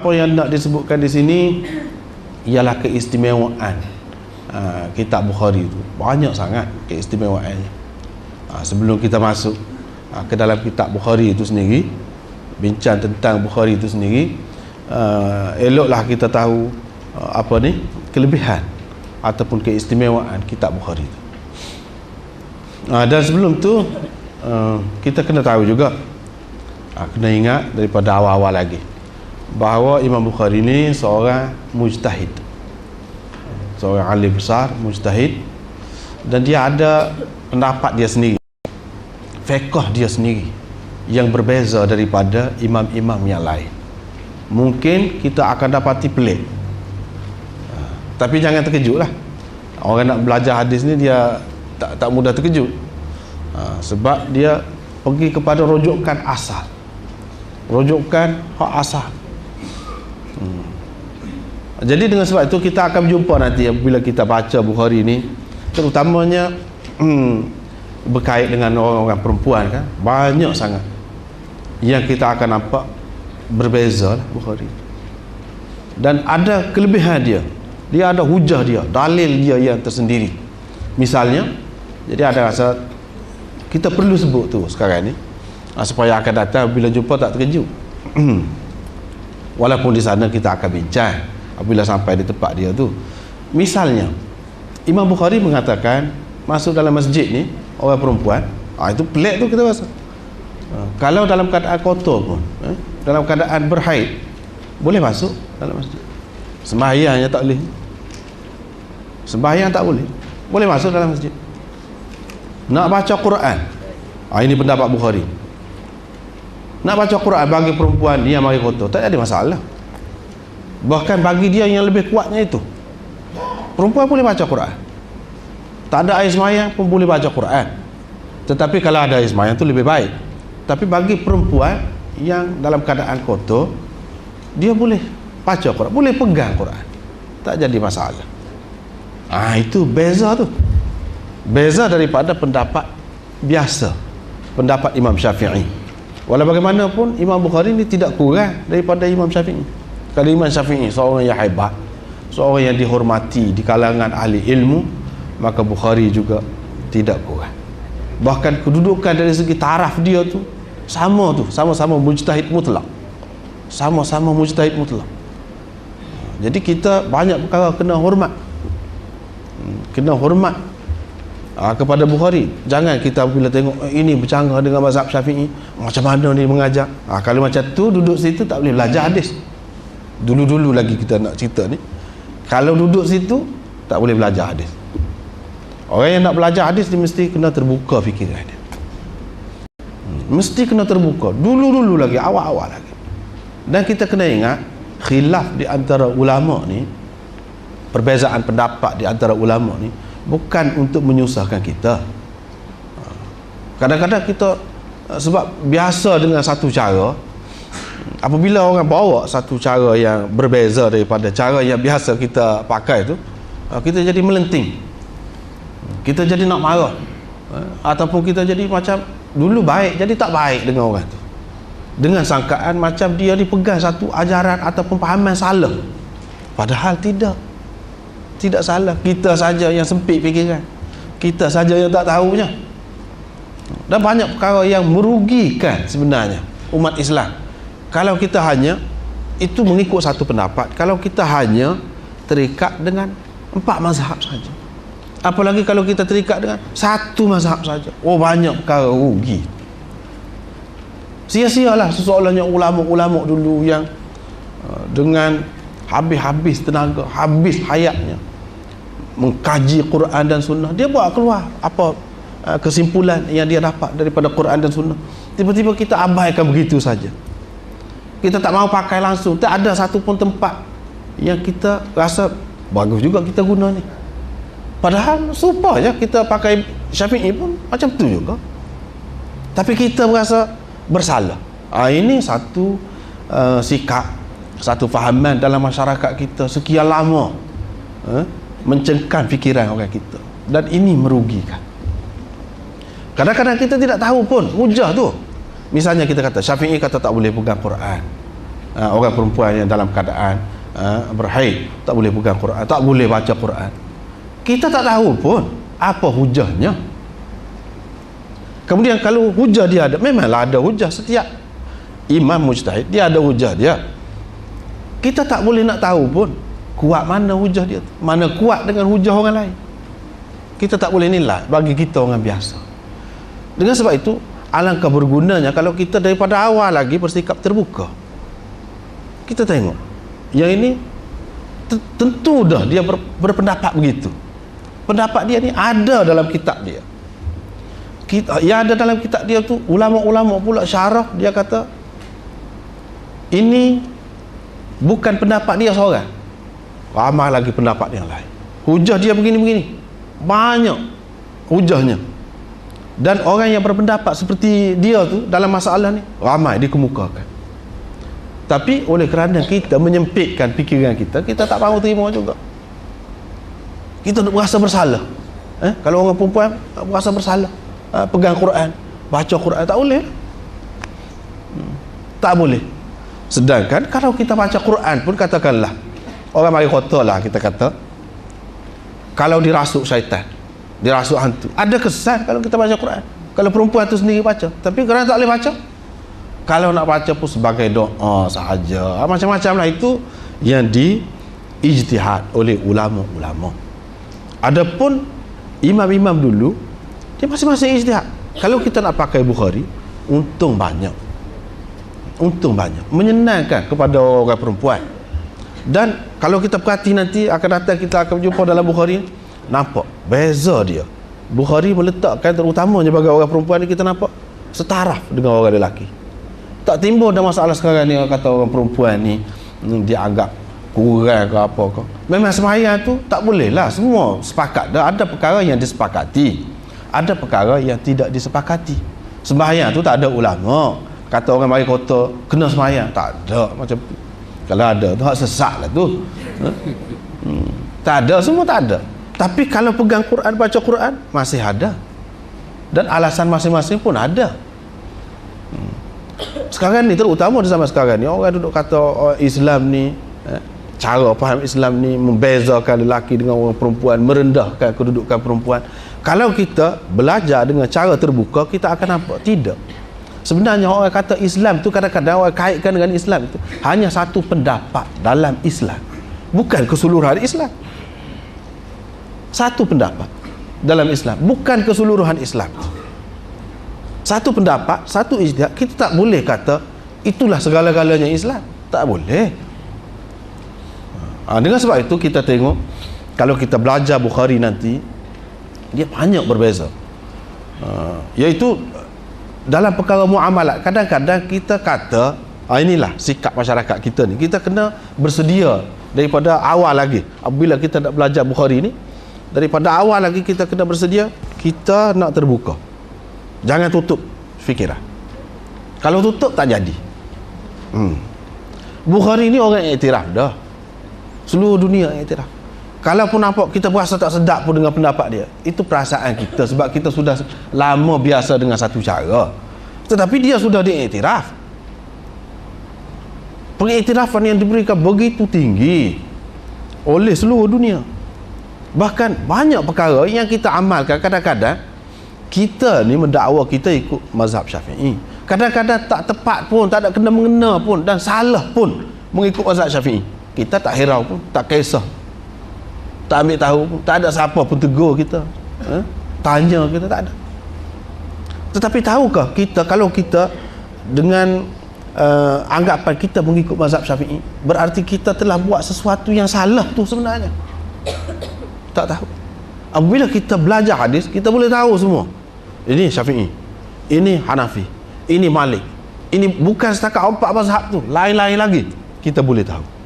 apa yang nak disebutkan di sini ialah keistimewaan. Uh, kitab Bukhari itu banyak sangat keistimewaannya uh, sebelum kita masuk uh, ke dalam kitab Bukhari itu sendiri bincang tentang Bukhari itu sendiri uh, eloklah kita tahu uh, apa ni? Kelebihan ataupun keistimewaan kitab Bukhari itu uh, dan sebelum tu uh, kita kena tahu juga uh, kena ingat daripada awal-awal lagi bahawa Imam Bukhari ini seorang mujtahid. Seorang ahli besar mujtahid. Dan dia ada pendapat dia sendiri fiqh dia sendiri yang berbeza daripada imam-imam yang lain. Mungkin kita akan dapati pelik. Tapi jangan terkejut lah. Orang nak belajar hadis ni dia tak, tak mudah terkejut. Ha, sebab dia pergi kepada rujukan asal. Rujukan hak asal Hmm. Jadi dengan sebab itu kita akan jumpa nanti bila kita baca Bukhari ni terutamanya hmm, berkait dengan orang-orang perempuan kan. Banyak sangat yang kita akan nampak berbeza lah Bukhari dan ada kelebihan dia. Dia ada hujah dia dalil dia yang tersendiri. Misalnya jadi ada rasa kita perlu sebut tu sekarang ni ah, supaya akan datang. Bila jumpa tak terkejut walaupun di sana kita akan bincang apabila sampai di tempat dia tu. Misalnya Imam Bukhari mengatakan masuk dalam masjid ni orang perempuan ah, itu pelik tu kita rasa. Ah, kalau dalam keadaan kotor pun eh, dalam keadaan berhaid boleh masuk dalam masjid. Sembahyangnya tak boleh. Sembahyang tak boleh. Boleh masuk dalam masjid. Nak baca Quran. Ah, ini pendapat Bukhari nak baca Quran bagi perempuan dia mari kotor. Tak ada masalah. Bahkan bagi dia yang lebih kuatnya itu. Perempuan boleh baca Quran. Tak ada air semayang pun boleh baca Quran. Tetapi kalau ada air semayang itu lebih baik. Tapi bagi perempuan yang dalam keadaan kotor dia boleh baca Quran boleh pegang Quran. Tak jadi masalah. Ah itu beza tu. Beza daripada pendapat biasa. Pendapat Imam Syafi'i Walau bagaimanapun Imam Bukhari ini tidak kurang daripada Imam Syafi'i. Kalau Imam Syafi'i seorang yang hebat, seorang yang dihormati di kalangan ahli ilmu, maka Bukhari juga tidak kurang. Bahkan kedudukan dari segi taraf dia tu sama tu, sama-sama mujtahid mutlak. Sama-sama mujtahid mutlak. Jadi kita banyak perkara kena hormat. Hmm, kena hormat ha, kepada Bukhari. Jangan kita bila tengok eh, ini bercanggah dengan mazhab syafi'i. Macam mana ni mengajar? Ha, kalau macam tu duduk situ tak boleh belajar hadis. Dulu-dulu lagi kita nak cerita ni. Kalau duduk situ tak boleh belajar hadis. Orang yang nak belajar hadis dia mesti kena terbuka fikiran dia. Hmm, mesti kena terbuka. Dulu-dulu lagi awal-awal lagi. Dan kita kena ingat khilaf di antara ulama ni perbezaan pendapat di antara ulama ni bukan untuk menyusahkan kita. Kadang-kadang kita sebab biasa dengan satu cara apabila orang bawa satu cara yang berbeza daripada cara yang biasa kita pakai tu kita jadi melenting. Kita jadi nak marah. Ataupun kita jadi macam dulu baik jadi tak baik dengan orang tu. Dengan sangkaan macam dia dipegang satu ajaran ataupun pahaman salah. Padahal tidak tidak salah. Kita saja yang sempit fikiran. Kita saja yang tak tahunya dan banyak perkara yang merugikan sebenarnya umat Islam. Kalau kita hanya itu mengikut satu pendapat. Kalau kita hanya terikat dengan empat mazhab saja. Apalagi kalau kita terikat dengan satu mazhab saja. Oh banyak perkara rugi. Sia-sialah seseorang yang ulama-ulama dulu yang uh, dengan habis-habis tenaga habis hayatnya mengkaji Quran dan Sunnah. Dia buat keluar apa uh, kesimpulan yang dia dapat daripada Quran dan Sunnah. Tiba-tiba kita abaikan begitu saja. Kita tak mau pakai langsung. Tak ada satu pun tempat yang kita rasa bagus juga kita guna ni. Padahal supaya kita pakai syafi'i pun macam tu juga. Tapi kita berasa bersalah. Ha, ini satu uh, sikap satu fahaman dalam masyarakat kita sekian lama uh, mencengkan fikiran orang kita. Dan ini merugikan. Kadang-kadang kita tidak tahu pun hujah tu. Misalnya kita kata syafi'i kata tak boleh pegang Quran. Uh, orang perempuan yang dalam keadaan uh, berhaid tak boleh pegang Quran tak boleh baca Quran. Kita tak tahu pun apa hujahnya. Kemudian kalau hujah dia ada memanglah ada hujah setiap imam mujtahid dia ada hujah dia. Kita tak boleh nak tahu pun kuat mana hujah dia? Mana kuat dengan hujah orang lain? Kita tak boleh nilai bagi kita orang biasa. Dengan sebab itu alangkah bergunanya kalau kita daripada awal lagi bersikap terbuka. Kita tengok. Yang ini tentu dah dia ber, berpendapat begitu. Pendapat dia ni ada dalam kitab dia. Kita, yang ada dalam kitab dia tu ulama-ulama pula syarah dia kata ini bukan pendapat dia seorang ramai lagi pendapat yang lain. Hujah dia begini-begini. Banyak hujahnya. Dan orang yang berpendapat seperti dia tu dalam masalah ni ramai dikemukakan. Tapi oleh kerana kita menyempitkan fikiran kita kita tak mahu terima juga. Kita berasa bersalah. Eh? kalau orang perempuan berasa bersalah. Ha, pegang Quran baca Quran tak boleh. Hmm. tak boleh. Sedangkan kalau kita baca Quran pun katakanlah orang mari kota lah kita kata. Kalau dirasuk syaitan dirasuk hantu. Ada kesan kalau kita baca Quran. Kalau perempuan tu sendiri baca. Tapi kerana tak boleh baca? Kalau nak baca pun sebagai doa sahaja. Ah, macam-macam lah itu yang di ijtihad oleh ulama-ulama. Adapun imam-imam dulu dia masing-masing ijtihad. Kalau kita nak pakai Bukhari untung banyak. Untung banyak. Menyenangkan kepada orang perempuan dan kalau kita perhati nanti akan datang kita akan jumpa dalam Bukhari nampak beza dia. Bukhari meletakkan terutamanya bagi orang perempuan ni kita nampak setaraf dengan orang lelaki. Tak timbul ada masalah sekarang ni kata orang perempuan ni dia agak kurang ke apa ke. Memang semayang tu tak boleh lah. Semua sepakat. Dah ada perkara yang disepakati. Ada perkara yang tidak disepakati. Sembahyang tu tak ada ulama. Kata orang mari kota kena sembahyang. Tak ada. Macam kalau ada tu hak sesak lah tu. Hmm. tak ada semua tak ada. Tapi kalau pegang Quran baca Quran masih ada. Dan alasan masing-masing pun ada. Hmm. sekarang ni terutama di zaman sekarang ni orang duduk kata oh, Islam ni eh, cara faham Islam ni membezakan lelaki dengan orang perempuan merendahkan kedudukan perempuan. Kalau kita belajar dengan cara terbuka kita akan nampak tidak Sebenarnya orang kata Islam tu kadang-kadang orang kaitkan dengan Islam itu hanya satu pendapat dalam Islam. Bukan keseluruhan Islam. Satu pendapat dalam Islam, bukan keseluruhan Islam. Satu pendapat, satu ijtihad, kita tak boleh kata itulah segala-galanya Islam. Tak boleh. Ha, dengan sebab itu kita tengok kalau kita belajar Bukhari nanti dia banyak berbeza. Ha, iaitu dalam perkara muamalat kadang-kadang kita kata ah, inilah sikap masyarakat kita ni. Kita kena bersedia daripada awal lagi. Apabila kita nak belajar Bukhari ni daripada awal lagi kita kena bersedia kita nak terbuka. Jangan tutup fikiran. Kalau tutup tak jadi. Hmm. Bukhari ni orang iktiraf dah. Seluruh dunia iktiraf kalau pun nampak kita berasa tak sedap pun dengan pendapat dia itu perasaan kita sebab kita sudah lama biasa dengan satu cara. Tetapi dia sudah diiktiraf. Pengiktirafan yang diberikan begitu tinggi oleh seluruh dunia. Bahkan banyak perkara yang kita amalkan kadang-kadang kita ni mendakwa kita ikut mazhab syafi'i. Kadang-kadang tak tepat pun tak ada kena mengena pun dan salah pun mengikut mazhab syafi'i. Kita tak hirau pun tak kisah tak ambil tahu tak ada siapa pun tegur kita. Eh? tanya kita tak ada. Tetapi tahukah kita kalau kita dengan uh, anggapan kita mengikut mazhab syafi'i berarti kita telah buat sesuatu yang salah tu sebenarnya. Tak tahu. Apabila kita belajar hadis kita boleh tahu semua. Ini syafi'i ini hanafi ini malik. Ini bukan setakat empat mazhab tu lain-lain lagi. Kita boleh tahu